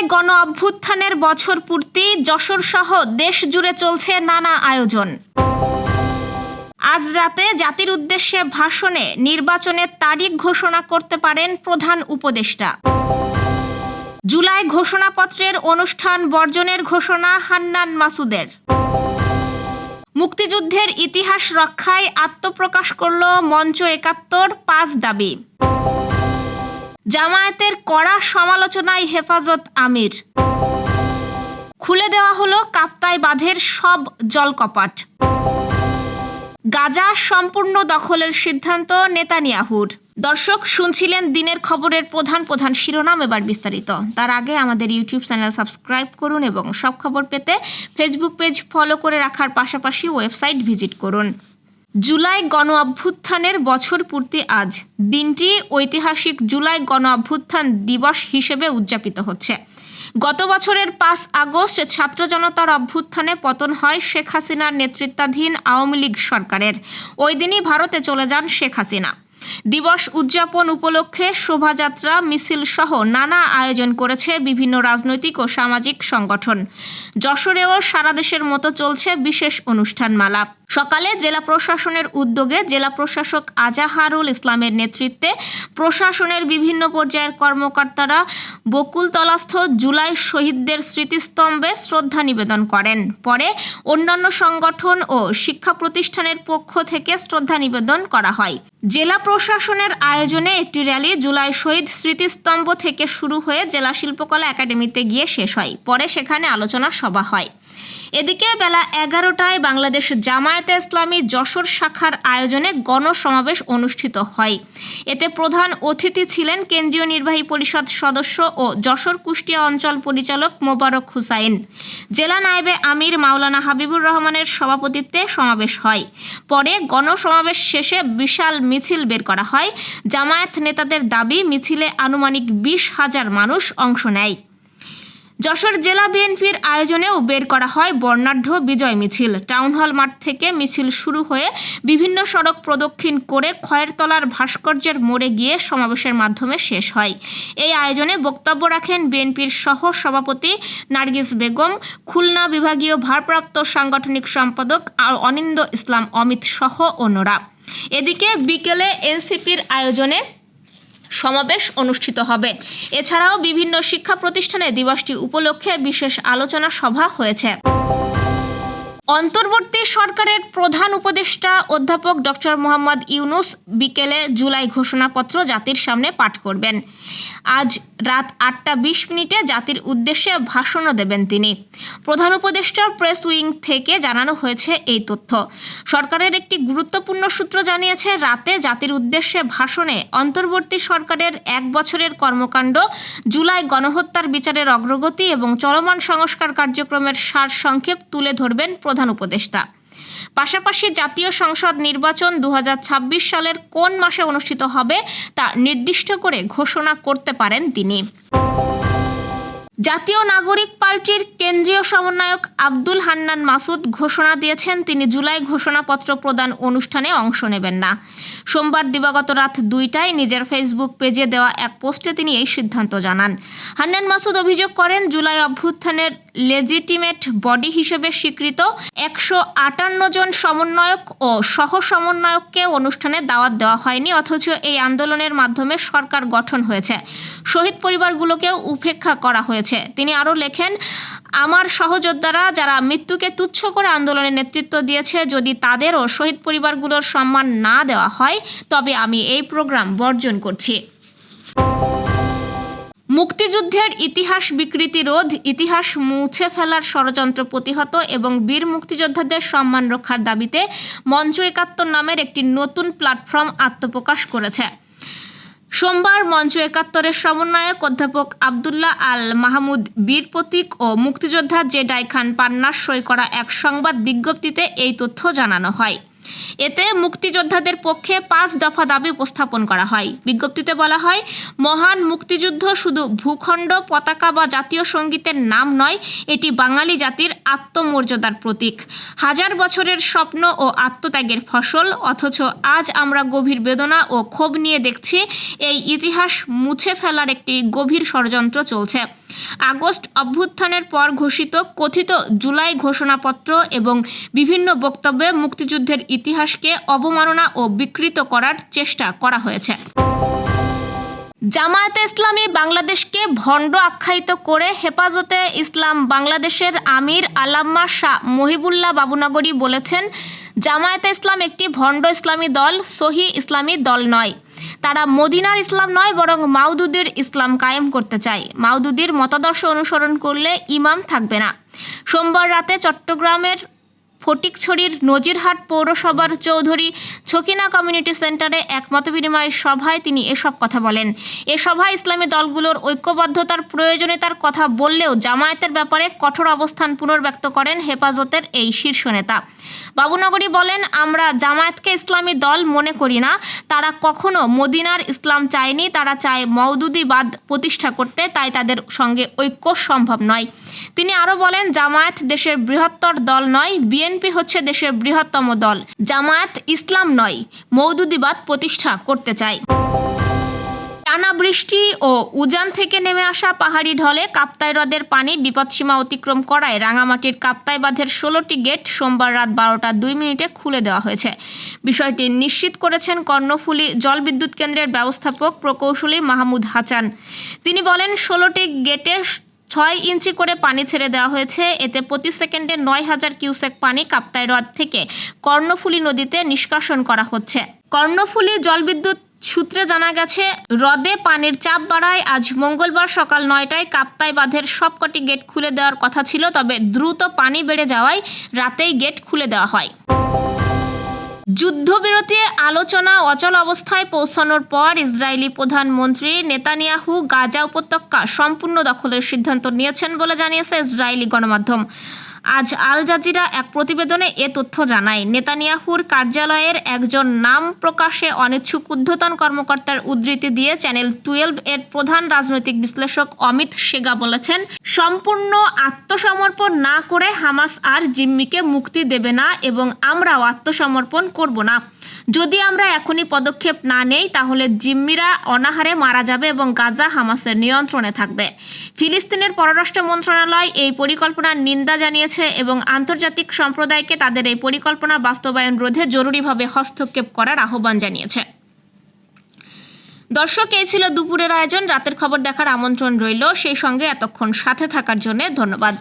জুলাই গণ অভ্যুত্থানের বছর পূর্তি যশোর সহ দেশ জুড়ে চলছে নানা আয়োজন। আজ রাতে জাতির উদ্দেশ্যে ভাষণে নির্বাচনের তারিখ ঘোষণা করতে পারেন প্রধান উপদেষ্টা। জুলাই ঘোষণাপত্রের অনুষ্ঠান বর্জনের ঘোষণা হান্নান মাসুদের। মুক্তিযুদ্ধের ইতিহাস রক্ষায় আত্মপ্রকাশ করল মঞ্চ একাত্তর পাঁচ দাবি। জামায়াতের কড়া সমালোচনায় হেফাজত আমির। খুলে দেওয়া হলো কাপ্তাই বাঁধের সব জলকপাট। গাজা সম্পূর্ণ দখলের সিদ্ধান্ত নেতানিয়াহুর। দর্শক, শুনছিলেন দিনের খবরের প্রধান প্রধান শিরোনাম এবার বিস্তারিত। তার আগে আমাদের ইউটিউব চ্যানেল সাবস্ক্রাইব করুন এবং সব খবর পেতে ফেসবুক পেজ ফলো করে রাখার পাশাপাশি ওয়েবসাইট ভিজিট করুন। জুলাই গণ অভ্যুত্থানের বছর পূর্তি আজ। দিনটি ঐতিহাসিক জুলাই গণ অভ্যুত্থান দিবস হিসেবে উদযাপিত হচ্ছে। গত বছরের পাঁচ আগস্ট ছাত্র জনতার অভ্যুত্থানে পতন হয় শেখ হাসিনার নেতৃত্বাধীন আওয়ামী লীগ সরকারের। ওই দিনই ভারতে চলে যান শেখ হাসিনা। দিবস উদযাপন উপলক্ষে শোভাযাত্রা, মিছিল সহ নানা আয়োজন করেছে বিভিন্ন রাজনৈতিক ও সামাজিক সংগঠন। যশোরেও সারা দেশের মতো চলছে বিশেষ অনুষ্ঠান অনুষ্ঠানমালা। সকালে জেলা প্রশাসনের উদ্যোগে জেলা প্রশাসক আজাহারুল ইসলামের নেতৃত্বে প্রশাসনের বিভিন্ন পর্যায়ের কর্মকর্তারা বকুলতলাস্থ জুলাই শহীদদের স্মৃতিস্তম্ভে শ্রদ্ধা নিবেদন করেন। পরে অন্যান্য সংগঠন ও শিক্ষা প্রতিষ্ঠানের পক্ষ থেকে শ্রদ্ধা নিবেদন করা হয়। জেলা প্রশাসনের আয়োজনে একটি র্যালি জুলাই শহীদ স্মৃতিস্তম্ভ থেকে শুরু হয়ে জেলা শিল্পকলা একাডেমিতে গিয়ে শেষ হয়। পরে সেখানে আলোচনা সভা হয়। এদিকে বেলা এগারোটায় বাংলাদেশ জামায়াতে ইসলামী যশোর শাখার আয়োজনে গণসমাবেশ অনুষ্ঠিত হয়। এতে প্রধান অতিথি ছিলেন কেন্দ্রীয় নির্বাহী পরিষদ সদস্য ও যশোর কুষ্টিয়া অঞ্চল পরিচালক মোবারক হুসাইন। জেলা নায়েবে আমির মাওলানা হাবিবুর রহমানের সভাপতিত্বে সমাবেশ হয়। পরে গণসমাবেশ শেষে বিশাল মিছিল বের করা হয়। জামায়াত নেতাদের দাবি, মিছিলে আনুমানিক বিশ হাজার মানুষ অংশ নেয়। যশোর জেলা বিএনপির আয়োজনেও বের করা হয় বর্ণাঢ্য বিজয় মিছিল। টাউন হল মাঠ থেকে মিছিল শুরু হয়ে বিভিন্ন সড়ক প্রদক্ষিণ করে খয়েরতলার ভাস্কর্যের মোড়ে গিয়ে সমাবেশের মাধ্যমে শেষ হয়। এই আয়োজনে বক্তব্য রাখেন বিএনপির সহ সভাপতি নার্গিস বেগম, খুলনা বিভাগীয় ভারপ্রাপ্ত সাংগঠনিক সম্পাদক অনিন্দ ইসলাম অমিত সহ অন্যরা। এদিকে বিকেলে এনসিপির আয়োজনে সমাবেশ অনুষ্ঠিত হবে। এছাড়াও বিভিন্ন শিক্ষা প্রতিষ্ঠানে দিবসটি উপলক্ষে বিশেষ আলোচনা সভা হয়েছে। অন্তর্বর্তী সরকারের প্রধান উপদেষ্টা অধ্যাপক ডক্টর মোহাম্মদ ইউনুস বিকেলে জুলাই ঘোষণাপত্র জাতির সামনে পাঠ করবেন। আজ রাত আটটা বিশ মিনিটে জাতির উদ্দেশ্যে ভাষণও দেবেন তিনি। প্রধান উপদেষ্টার প্রেস উইং থেকে জানানো হয়েছে এই তথ্য। সরকারের একটি গুরুত্বপূর্ণ সূত্র জানিয়েছে, রাতে জাতির উদ্দেশ্যে ভাষণে অন্তর্বর্তী সরকারের এক বছরের কর্মকাণ্ড, জুলাই গণহত্যার বিচারের অগ্রগতি এবং চলমান সংস্কার কার্যক্রমের সার সংক্ষেপ তুলে ধরবেন প্রধান উপদেষ্টা। পাশাপাশি জাতীয় সংসদ নির্বাচন দু হাজার ছাব্বিশ সালের কোন মাসে অনুষ্ঠিত হবে তা নির্দিষ্ট করে ঘোষণা করতে পারেন তিনি। জাতীয় নাগরিক পার্টির কেন্দ্রীয় সমন্বয়ক আব্দুল হান্নান মাসুদ ঘোষণা দিয়েছেন, তিনি জুলাই ঘোষণাপত্র প্রদান অনুষ্ঠানে অংশ নেবেন না। সোমবার দিবাগত রাত দুইটায় নিজের ফেসবুক পেজে দেওয়া এক পোস্টে তিনি এই সিদ্ধান্ত জানান। হান্নান মাসুদ অভিযোগ করেন, জুলাই অভ্যুত্থানের লেজিটিমেট বডি হিসেবে স্বীকৃত একশো আটান্ন জন সমন্বয়ক ও সহ সমন্বয়ককে অনুষ্ঠানে দাওয়াত দেওয়া হয়নি, অথচ এই আন্দোলনের মাধ্যমে সরকার গঠন হয়েছে। শহীদ পরিবারগুলোকেও উপেক্ষা করা হয়েছে। তিনি আরও লেখেন, আমার সহযোদ্ধারা যারা মৃত্যুকে তুচ্ছ করে আন্দোলনের নেতৃত্ব দিয়েছে, যদি তাদেরও শহীদ পরিবারগুলোর সম্মান না দেওয়া হয়, তবে আমি এই প্রোগ্রাম বর্জন করছি। মুক্তিযুদ্ধের ইতিহাস বিকৃতি রোধ, ইতিহাস মুছে ফেলার ষড়যন্ত্র প্রতিহত এবং বীর মুক্তিযোদ্ধাদের সম্মান রক্ষার দাবিতে মঞ্চ একাত্তর নামের একটি নতুন প্ল্যাটফর্ম আত্মপ্রকাশ করেছে। সোমবার মঞ্চ একাত্তরের সমন্বয়ক অধ্যাপক আবদুল্লাহ আল মাহমুদ, বীর প্রতীক ও মুক্তিযোদ্ধা জেডাই খান পান্নার সই করা এক সংবাদ বিজ্ঞপ্তিতে এই তথ্য জানানো হয়। এতে মুক্তিযোদ্ধাদের পক্ষে পাঁচ দফা দাবি উপস্থাপন করা হয়। বিজ্ঞপ্তিতে বলা হয়, মহান মুক্তিযুদ্ধ শুধু ভূখণ্ড, পতাকা বা জাতীয় সঙ্গীতের নাম নয়, এটি বাঙালি জাতির আত্মমর্যাদার প্রতীক। হাজার বছরের স্বপ্ন ও আত্মত্যাগের ফসল, অথচ আজ আমরা গভীর বেদনা ও ক্ষোভ নিয়ে দেখছি, এই ইতিহাস মুছে ফেলার একটি গভীর ষড়যন্ত্র চলছে। আগস্ট অভ্যুত্থানের পর ঘোষিত কথিত জুলাই ঘোষণাপত্র এবং বিভিন্ন বক্তব্যে মুক্তিযুদ্ধের ইতিহাসকে অবমাননা ও বিকৃত করার চেষ্টা করা হয়েছে। জামায়াতে ইসলামী বাংলাদেশকে ভণ্ড আখ্যায়িত করে হেফাজতে ইসলাম বাংলাদেশের আমির আলাম্মা শাহ মহিবুল্লাহ বাবুনগরী বলেছেন, জামায়াতে ইসলাম একটি ভণ্ড ইসলামী দল, সহি ইসলামী দল নয়। তারা মদিনার ইসলাম নয়, বরং মাউদুদির ইসলাম কায়েম করতে চায়। মাউদুদির মতাদর্শ অনুসরণ করলে ইমাম থাকবে না। সোমবার রাতে চট্টগ্রামের ফটিকছড়ির নজিরহাট পৌরসভার চৌধুরী ছকিনা কমিউনিটি সেন্টারে এক মতবিনিময় সভায় তিনি এসব কথা বলেন। এ সভায় ইসলামী দলগুলোর ঐক্যবদ্ধতার প্রয়োজনীয়তার কথা বললেও জামায়াতের ব্যাপারে কঠোর অবস্থান পুনর্ব্যক্ত করেন হেফাজতের এই শীর্ষ নেতা। বাবুনগরী বলেন, আমরা জামায়াতকে ইসলামী দল মনে করি না। তারা কখনো মদিনার ইসলাম চায়নি। তারা চায় মওদুদিবাদ প্রতিষ্ঠা করতে। তাই তাদের সঙ্গে ঐক্য সম্ভব নয়। তিনি আরও বলেন, জামায়াত দেশের বৃহত্তর দল নয়, বিএনপি হচ্ছে দেশের বৃহত্তম দল। জামায়াত ইসলাম নয় মৌদুদিবাদ প্রতিষ্ঠা করতে চায়। টানা বৃষ্টি ও উজান থেকে নেমে আসা পাহাড়ি ঢলে কাপ্তাই হ্রদের পানি বিপদসীমা অতিক্রম করায় রাঙামাটির কাপ্তাই বাঁধের ষোলোটি গেট সোমবার রাত বারোটা দুই মিনিটে খুলে দেওয়া হয়েছে। বিষয়টি নিশ্চিত করেছেন কর্ণফুলী জলবিদ্যুৎ কেন্দ্রের ব্যবস্থাপক প্রকৌশলী মাহমুদ হাসান তিনি বলেন, ষোলোটি গেটে ছয় ইঞ্চি করে পানি ছেড়ে দেওয়া হয়েছে। এতে প্রতি সেকেন্ডে নয় হাজার কিউসেক পানি কাপ্তাই হ্রদ থেকে কর্ণফুলী নদীতে নিষ্কাশন করা হচ্ছে। কর্ণফুলী জলবিদ্যুৎ সূত্রে জানা গেছে, হ্রদে পানির চাপ বাড়ায় আজ মঙ্গলবার সকাল নয়টায় কাপ্তাই বাঁধের সবকটি গেট খুলে দেওয়ার কথা ছিল, তবে দ্রুত পানি বেড়ে যাওয়ায় রাতেই গেট খুলে দেওয়া হয়। যুদ্ধবিরতি আলোচনা অচল অবস্থায় পৌঁছানোর পর ইসরায়েলি প্রধানমন্ত্রী নেতানিয়াহু গাজা উপত্যকা সম্পূর্ণ দখলের সিদ্ধান্ত নিয়েছেন বলে জানিয়েছে ইসরায়েলি গণমাধ্যম। আজ আল জাজিরা এক প্রতিবেদনে এ তথ্য জানায়। নেতানিয়াহুর কার্যালয়ের একজন নাম প্রকাশে অনিচ্ছুক ঊর্ধ্বতন কর্মকর্তার উদ্ধৃতি দিয়ে চ্যানেল টুয়েলভ এর প্রধান রাজনৈতিক বিশ্লেষক অমিত সেগা বলেছেন, সম্পূর্ণ আত্মসমর্পণ না করে হামাস আর জিম্মিকে মুক্তি দেবে না এবং আমরাও আত্মসমর্পণ করব না। যদি আমরা এখনই পদক্ষেপ না নেই, তাহলে জিম্মিরা অনাহারে মারা যাবে এবং গাজা হামাসের নিয়ন্ত্রণে থাকবে। ফিলিস্তিনের পররাষ্ট্র মন্ত্রণালয় এই পরিকল্পনার নিন্দা জানিয়েছে এবং আন্তর্জাতিক সম্প্রদায়কে তাদের এই পরিকল্পনা বাস্তবায়ন রোধে জরুরিভাবে হস্তক্ষেপ করার আহ্বান জানিয়েছে। দর্শক, এই ছিল দুপুরের আয়োজন। রাতের খবর দেখার আমন্ত্রণ রইল। সেই সঙ্গে এতক্ষণ সাথে থাকার জন্য ধন্যবাদ।